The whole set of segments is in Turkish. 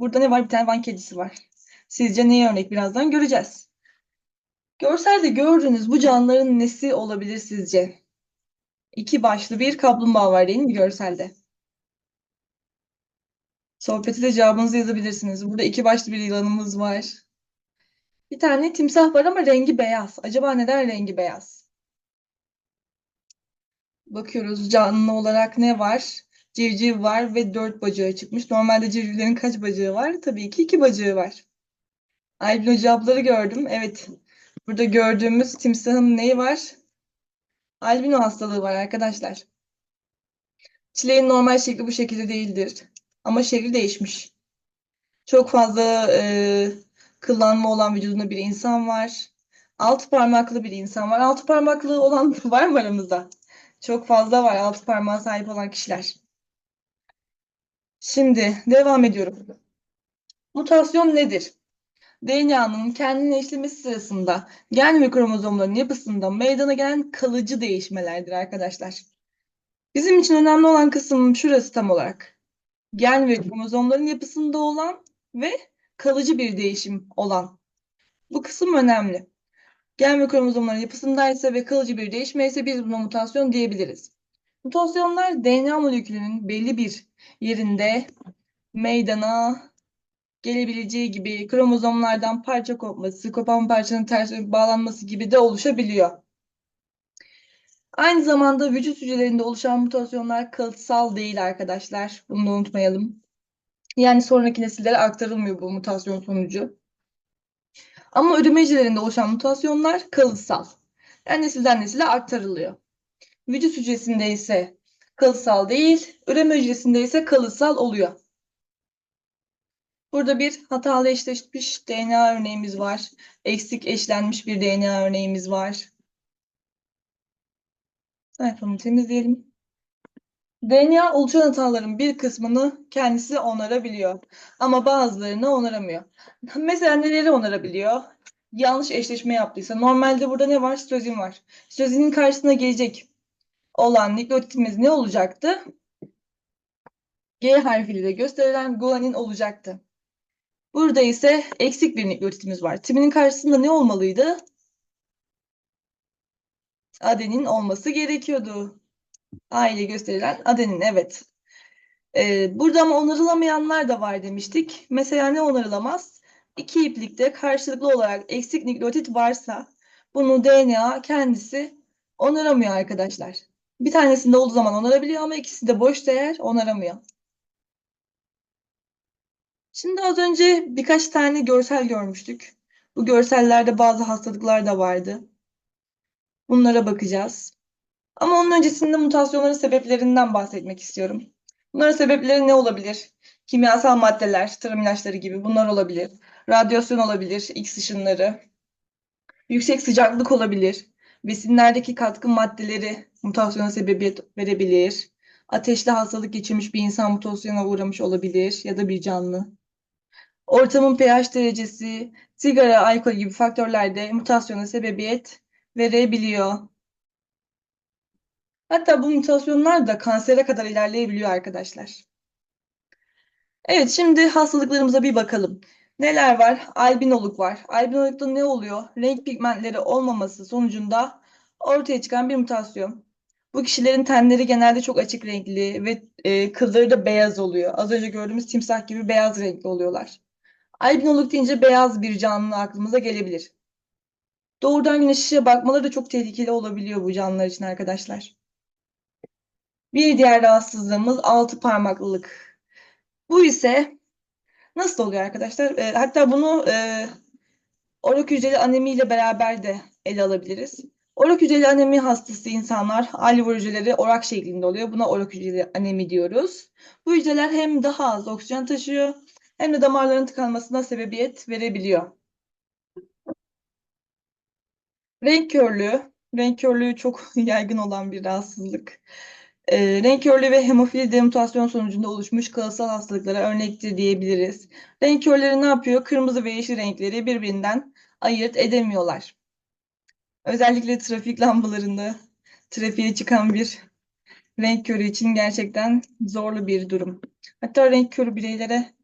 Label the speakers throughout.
Speaker 1: Burada ne var? Bir tane Van kedisi var. Sizce neye örnek? Birazdan göreceğiz. Görselde gördüğünüz bu canlıların nesi olabilir sizce? İki başlı bir kaplumbağa var değil mi görselde? Sohbeti de cevabınızı yazabilirsiniz. Burada iki başlı bir yılanımız var. Bir tane timsah var ama rengi beyaz. Acaba neden rengi beyaz? Bakıyoruz canlı olarak ne var? Civciv var ve dört bacağı çıkmış. Normalde civcivlerin kaç bacağı var? Tabii ki iki bacağı var. Albino cevapları gördüm. Evet. Burada gördüğümüz timsahın neyi var? Albino hastalığı var arkadaşlar. Çileğin normal şekli bu şekilde değildir. Ama şekli değişmiş. Çok fazla e, kıllanma olan vücudunda bir insan var. Altı parmaklı bir insan var. Altı parmaklı olan var mı aramızda? Çok fazla var altı parmağa sahip olan kişiler. Şimdi devam ediyorum. Mutasyon nedir? DNA'nın kendini eşlemesi sırasında gen ve kromozomların yapısında meydana gelen kalıcı değişmelerdir arkadaşlar. Bizim için önemli olan kısım şurası tam olarak. Gen ve kromozomların yapısında olan ve kalıcı bir değişim olan. Bu kısım önemli. Gen ve kromozomların yapısındaysa ve kalıcı bir değişme ise biz buna mutasyon diyebiliriz. Mutasyonlar DNA molekülünün belli bir yerinde meydana gelebileceği gibi kromozomlardan parça kopması, kopan parçanın ters bağlanması gibi de oluşabiliyor. Aynı zamanda vücut hücrelerinde oluşan mutasyonlar kalıtsal değil arkadaşlar. Bunu da unutmayalım. Yani sonraki nesillere aktarılmıyor bu mutasyon sonucu. Ama üreme hücrelerinde oluşan mutasyonlar kalıtsal. Yani nesilden nesile aktarılıyor. Vücut hücresinde ise kalıtsal değil, üreme hücresinde ise kalıtsal oluyor. Burada bir hatalı eşleşmiş DNA örneğimiz var. Eksik eşlenmiş bir DNA örneğimiz var. Sayfamı temizleyelim. DNA oluşan hataların bir kısmını kendisi onarabiliyor. Ama bazılarını onaramıyor. Mesela neleri onarabiliyor? Yanlış eşleşme yaptıysa. Normalde burada ne var? Sitozin var. Sitozinin karşısına gelecek olan nükleotidimiz ne olacaktı? G harfiyle gösterilen guanin olacaktı. Burada ise eksik bir nükleotidimiz var. Timinin karşısında ne olmalıydı? Adenin olması gerekiyordu. A ile gösterilen adenin evet. Ee, burada ama onarılamayanlar da var demiştik. Mesela ne onarılamaz? İki iplikte karşılıklı olarak eksik nükleotit varsa bunu DNA kendisi onaramıyor arkadaşlar. Bir tanesinde olduğu zaman onarabiliyor ama ikisi de boş değer onaramıyor. Şimdi az önce birkaç tane görsel görmüştük. Bu görsellerde bazı hastalıklar da vardı. Bunlara bakacağız. Ama onun öncesinde mutasyonların sebeplerinden bahsetmek istiyorum. Bunların sebepleri ne olabilir? Kimyasal maddeler, tarım ilaçları gibi bunlar olabilir. Radyasyon olabilir, X ışınları. Yüksek sıcaklık olabilir. Besinlerdeki katkı maddeleri mutasyona sebebiyet verebilir. Ateşli hastalık geçirmiş bir insan mutasyona uğramış olabilir ya da bir canlı. Ortamın pH derecesi, sigara, alkol gibi faktörler de mutasyona sebebiyet verebiliyor. Hatta bu mutasyonlar da kansere kadar ilerleyebiliyor arkadaşlar. Evet, şimdi hastalıklarımıza bir bakalım. Neler var? Albinoluk var. Albinolukta ne oluyor? Renk pigmentleri olmaması sonucunda ortaya çıkan bir mutasyon. Bu kişilerin tenleri genelde çok açık renkli ve e, kılları da beyaz oluyor. Az önce gördüğümüz timsah gibi beyaz renkli oluyorlar. Albinoluk deyince beyaz bir canlı aklımıza gelebilir. Doğrudan güneş ışığa bakmaları da çok tehlikeli olabiliyor bu canlılar için arkadaşlar. Bir diğer rahatsızlığımız altı parmaklılık. Bu ise nasıl oluyor arkadaşlar? E, hatta bunu e, orak hücreli anemi ile beraber de ele alabiliriz. Orak hücreli anemi hastası insanlar alveol hücreleri orak şeklinde oluyor. Buna orak hücreli anemi diyoruz. Bu hücreler hem daha az oksijen taşıyor hem de damarların tıkanmasına sebebiyet verebiliyor. Renk körlüğü. Renk körlüğü çok yaygın olan bir rahatsızlık. E, renk körlüğü ve hemofili demutasyon sonucunda oluşmuş kalıtsal hastalıklara örnektir diyebiliriz. Renk körleri ne yapıyor? Kırmızı ve yeşil renkleri birbirinden ayırt edemiyorlar. Özellikle trafik lambalarında trafiğe çıkan bir renk körü için gerçekten zorlu bir durum. Hatta renk körü bireylere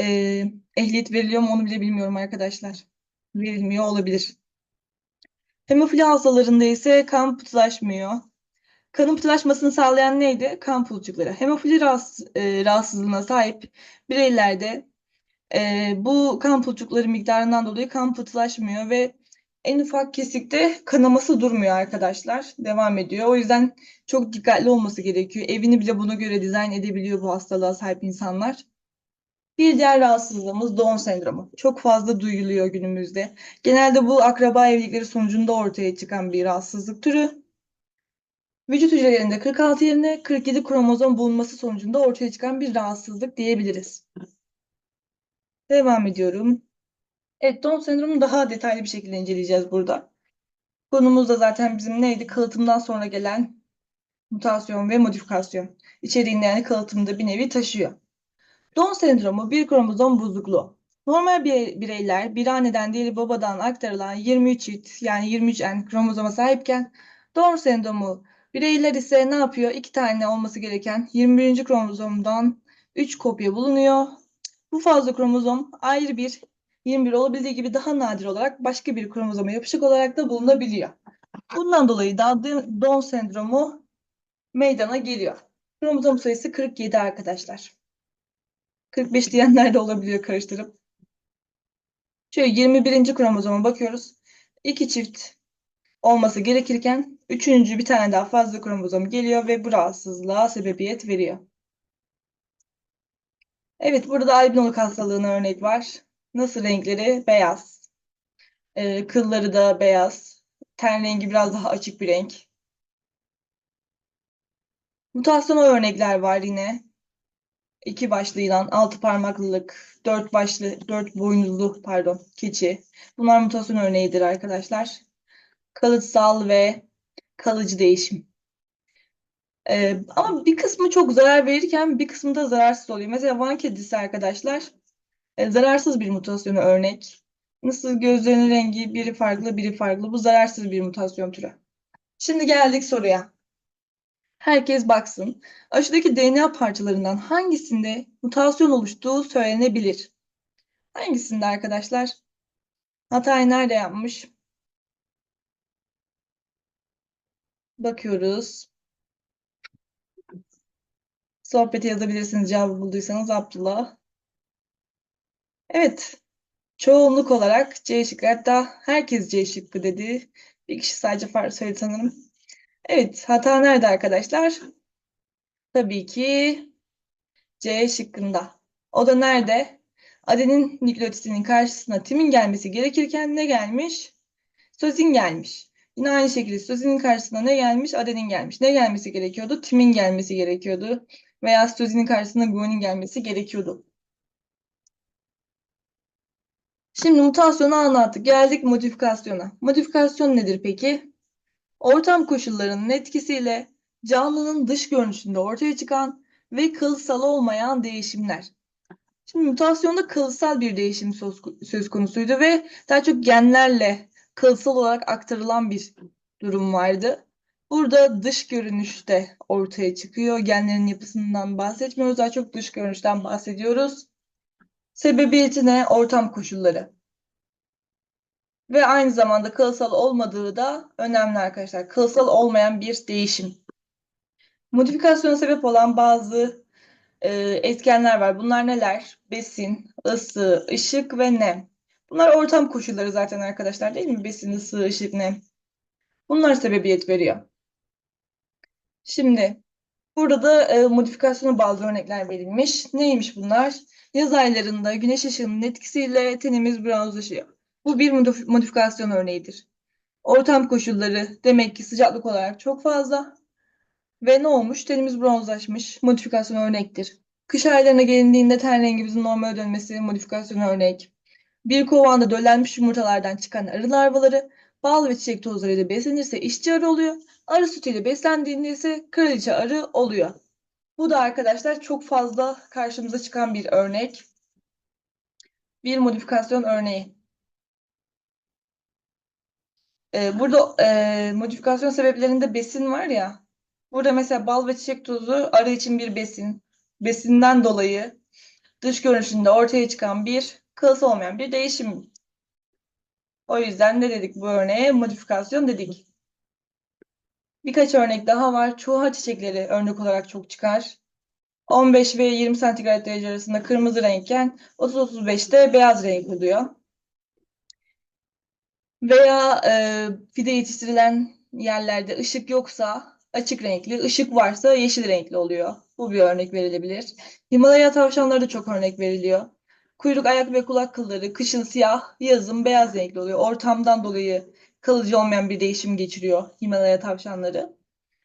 Speaker 1: Ee, ehliyet veriliyor mu onu bile bilmiyorum arkadaşlar. Verilmiyor olabilir. Hemofili hastalarında ise kan pıhtılaşmıyor. Kanın pıhtılaşmasını sağlayan neydi? Kan pulcukları. Hemofili rahatsız, e, rahatsızlığına sahip bireylerde e, bu kan pulcukları miktarından dolayı kan pıhtılaşmıyor ve en ufak kesikte kanaması durmuyor arkadaşlar. Devam ediyor. O yüzden çok dikkatli olması gerekiyor. Evini bile buna göre dizayn edebiliyor bu hastalığa sahip insanlar. Bir diğer rahatsızlığımız Down sendromu. Çok fazla duyuluyor günümüzde. Genelde bu akraba evlilikleri sonucunda ortaya çıkan bir rahatsızlık türü. Vücut hücrelerinde 46 yerine 47 kromozom bulunması sonucunda ortaya çıkan bir rahatsızlık diyebiliriz. Devam ediyorum. Evet, Down sendromunu daha detaylı bir şekilde inceleyeceğiz burada. Konumuz da zaten bizim neydi? Kalıtımdan sonra gelen mutasyon ve modifikasyon. İçeriğinde yani kalıtımda bir nevi taşıyor. Down sendromu bir kromozom bozukluğu. Normal bir bireyler bir anneden diğeri babadan aktarılan 23 çift yani 23N kromozoma sahipken Down sendromu bireyler ise ne yapıyor? İki tane olması gereken 21. kromozomdan 3 kopya bulunuyor. Bu fazla kromozom ayrı bir 21 olabildiği gibi daha nadir olarak başka bir kromozoma yapışık olarak da bulunabiliyor. Bundan dolayı da Down sendromu meydana geliyor. Kromozom sayısı 47 arkadaşlar. 45 diyenler de olabiliyor karıştırıp. Şöyle 21. kromozoma bakıyoruz. İki çift olması gerekirken üçüncü bir tane daha fazla kromozom geliyor ve bu rahatsızlığa sebebiyet veriyor. Evet burada albinoluk hastalığına örnek var. Nasıl renkleri? Beyaz. Ee, kılları da beyaz. Ten rengi biraz daha açık bir renk. Mutasyona örnekler var yine. İki başlı yılan, altı parmaklılık, dört başlı, dört boynuzlu pardon, keçi. Bunlar mutasyon örneğidir arkadaşlar. Kalıtsal ve kalıcı değişim. Ee, ama bir kısmı çok zarar verirken bir kısmı da zararsız oluyor. Mesela Van kedisi arkadaşlar e, zararsız bir mutasyonu örnek. Nasıl gözlerinin rengi biri farklı biri farklı. Bu zararsız bir mutasyon türü. Şimdi geldik soruya. Herkes baksın. Aşıdaki DNA parçalarından hangisinde mutasyon oluştuğu söylenebilir? Hangisinde arkadaşlar? Hatayı nerede yapmış? Bakıyoruz. Sohbete yazabilirsiniz cevabı bulduysanız Abdullah. Evet. Çoğunluk olarak C şıkkı. Hatta herkes C şıkkı dedi. Bir kişi sadece farklı söyledi sanırım. Evet. Hata nerede arkadaşlar? Tabii ki C şıkkında. O da nerede? Adenin nükleotidinin karşısına timin gelmesi gerekirken ne gelmiş? Sözin gelmiş. Yine aynı şekilde sözinin karşısına ne gelmiş? Adenin gelmiş. Ne gelmesi gerekiyordu? Timin gelmesi gerekiyordu. Veya sözinin karşısına guanin gelmesi gerekiyordu. Şimdi mutasyonu anlattık. Geldik modifikasyona. Modifikasyon nedir peki? Ortam koşullarının etkisiyle canlının dış görünüşünde ortaya çıkan ve kılsal olmayan değişimler. Şimdi mutasyonda kılsal bir değişim söz konusuydu ve daha çok genlerle kılsal olarak aktarılan bir durum vardı. Burada dış görünüşte ortaya çıkıyor. Genlerin yapısından bahsetmiyoruz. Daha çok dış görünüşten bahsediyoruz. Sebebiyeti ne? Ortam koşulları. Ve aynı zamanda kılsal olmadığı da önemli arkadaşlar. Kılsal olmayan bir değişim. Modifikasyona sebep olan bazı e, etkenler var. Bunlar neler? Besin, ısı, ışık ve nem. Bunlar ortam koşulları zaten arkadaşlar değil mi? Besin, ısı, ışık, nem. Bunlar sebebiyet veriyor. Şimdi burada da e, modifikasyona bazı örnekler verilmiş. Neymiş bunlar? Yaz aylarında güneş ışığının etkisiyle tenimiz bronzlaşıyor. Bu bir modif modifikasyon örneğidir. Ortam koşulları demek ki sıcaklık olarak çok fazla. Ve ne olmuş? Tenimiz bronzlaşmış. Modifikasyon örnektir. Kış aylarına gelindiğinde ten rengimizin normale dönmesi modifikasyon örnek. Bir kovanda döllenmiş yumurtalardan çıkan arı larvaları bal ve çiçek tozlarıyla beslenirse işçi arı oluyor. Arı sütüyle beslendiğinde ise kraliçe arı oluyor. Bu da arkadaşlar çok fazla karşımıza çıkan bir örnek. Bir modifikasyon örneği. Ee, burada e, modifikasyon sebeplerinde besin var ya. Burada mesela bal ve çiçek tozu arı için bir besin. Besinden dolayı dış görünüşünde ortaya çıkan bir kalıtsal olmayan bir değişim. O yüzden ne dedik bu örneğe? Modifikasyon dedik. Birkaç örnek daha var. Çuha çiçekleri örnek olarak çok çıkar. 15 ve 20 santigrat derece arasında kırmızı renkken 30-35'te beyaz renk oluyor. Veya e, fide yetiştirilen yerlerde ışık yoksa açık renkli, ışık varsa yeşil renkli oluyor. Bu bir örnek verilebilir. Himalaya tavşanları da çok örnek veriliyor. Kuyruk, ayak ve kulak kılları kışın siyah, yazın beyaz renkli oluyor. Ortamdan dolayı kalıcı olmayan bir değişim geçiriyor Himalaya tavşanları.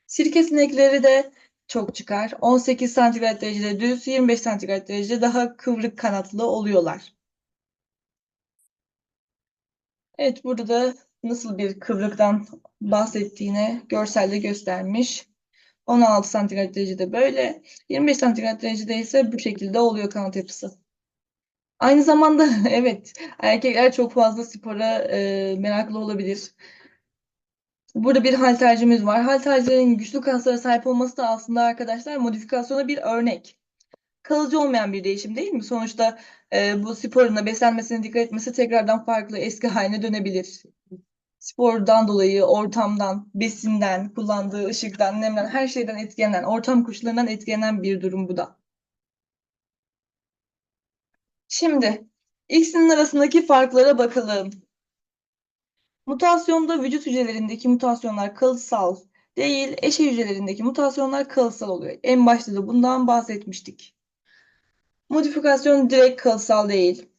Speaker 1: Sirke sinekleri de çok çıkar. 18 santigrat derecede düz, 25 santigrat derecede daha kıvrık kanatlı oluyorlar. Evet, burada da nasıl bir kıvrıktan bahsettiğini görselde göstermiş. 16 santigrat derecede böyle, 25 santigrat derecede ise bu şekilde oluyor kanat yapısı. Aynı zamanda evet, erkekler çok fazla spora e, meraklı olabilir. Burada bir haltercimiz var. Haltercilerin güçlü kaslara sahip olması da aslında arkadaşlar modifikasyona bir örnek. Kalıcı olmayan bir değişim değil mi? Sonuçta e, bu sporuna beslenmesine dikkat etmesi tekrardan farklı eski haline dönebilir. Spordan dolayı, ortamdan, besinden, kullandığı ışıktan, nemden, her şeyden etkilenen, ortam koşullarından etkilenen bir durum bu da. Şimdi ikisinin arasındaki farklara bakalım. Mutasyonda vücut hücrelerindeki mutasyonlar kalıtsal değil, eşe hücrelerindeki mutasyonlar kalıtsal oluyor. En başta da bundan bahsetmiştik. Modifikasyon direkt kalıtsal değil,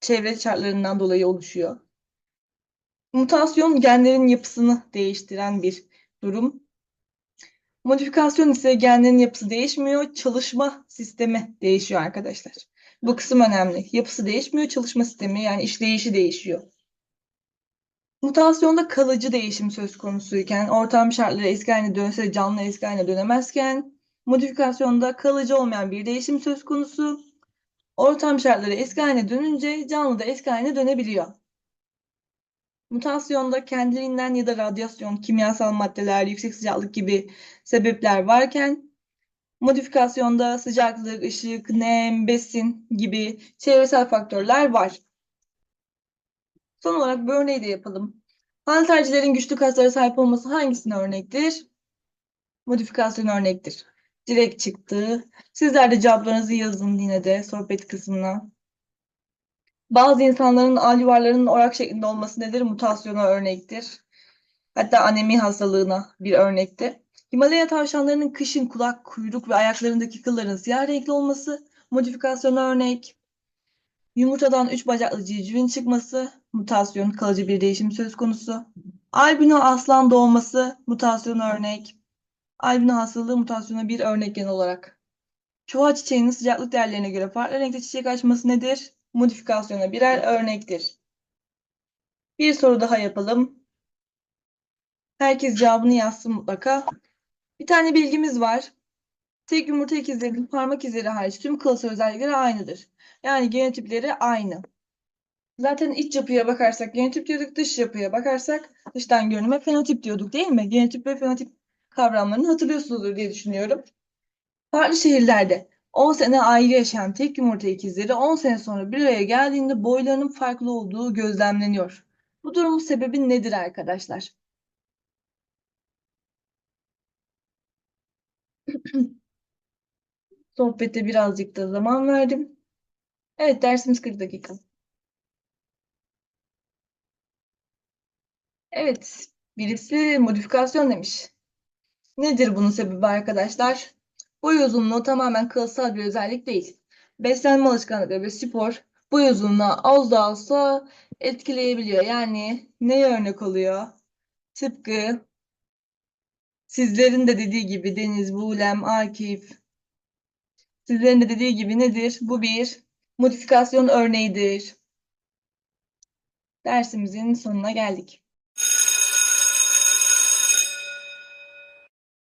Speaker 1: çevre şartlarından dolayı oluşuyor. Mutasyon genlerin yapısını değiştiren bir durum. Modifikasyon ise genlerin yapısı değişmiyor, çalışma sistemi değişiyor arkadaşlar. Bu kısım önemli. Yapısı değişmiyor, çalışma sistemi yani işleyişi değişiyor. Mutasyonda kalıcı değişim söz konusuyken, ortam şartları eski haline dönse canlı eski haline dönemezken, modifikasyonda kalıcı olmayan bir değişim söz konusu. Ortam şartları eski haline dönünce canlı da eski haline dönebiliyor. Mutasyonda kendiliğinden ya da radyasyon, kimyasal maddeler, yüksek sıcaklık gibi sebepler varken, modifikasyonda sıcaklık, ışık, nem, besin gibi çevresel faktörler var. Son olarak bir örneği de yapalım. Haltercilerin güçlü kaslara sahip olması hangisine örnektir? Modifikasyon örnektir. Direkt çıktı. Sizler de cevaplarınızı yazın yine de sohbet kısmına. Bazı insanların al yuvarlarının orak şeklinde olması nedir? Mutasyona örnektir. Hatta anemi hastalığına bir örnekti. Himalaya tavşanlarının kışın kulak, kuyruk ve ayaklarındaki kılların siyah renkli olması modifikasyona örnek. Yumurtadan üç bacaklı civcivin çıkması, mutasyon, kalıcı bir değişim söz konusu. Albino aslan doğması, mutasyon örnek. Albino hastalığı mutasyona bir örnek genel olarak. Çuha çiçeğinin sıcaklık değerlerine göre farklı renkte çiçek açması nedir? Modifikasyona birer örnektir. Bir soru daha yapalım. Herkes cevabını yazsın mutlaka. Bir tane bilgimiz var. Tek yumurta ikizlerinin parmak izleri hariç tüm kalıtsal özellikleri aynıdır. Yani genotipleri aynı. Zaten iç yapıya bakarsak genotip diyorduk, dış yapıya bakarsak dıştan görünüme fenotip diyorduk değil mi? Genotip ve fenotip kavramlarını hatırlıyorsunuzdur diye düşünüyorum. Farklı şehirlerde 10 sene ayrı yaşayan tek yumurta ikizleri 10 sene sonra bir araya geldiğinde boylarının farklı olduğu gözlemleniyor. Bu durumun sebebi nedir arkadaşlar? Sohbete birazcık da zaman verdim. Evet dersimiz 40 dakika. Evet birisi modifikasyon demiş. Nedir bunun sebebi arkadaşlar? Boy uzunluğu tamamen kalıtsal bir özellik değil. Beslenme alışkanlıkları ve spor boy uzunluğu az da olsa etkileyebiliyor. Yani neye örnek oluyor? Tıpkı sizlerin de dediği gibi Deniz, Buğlem, Akif sizlerin de dediği gibi nedir? Bu bir modifikasyon örneğidir. Dersimizin sonuna geldik.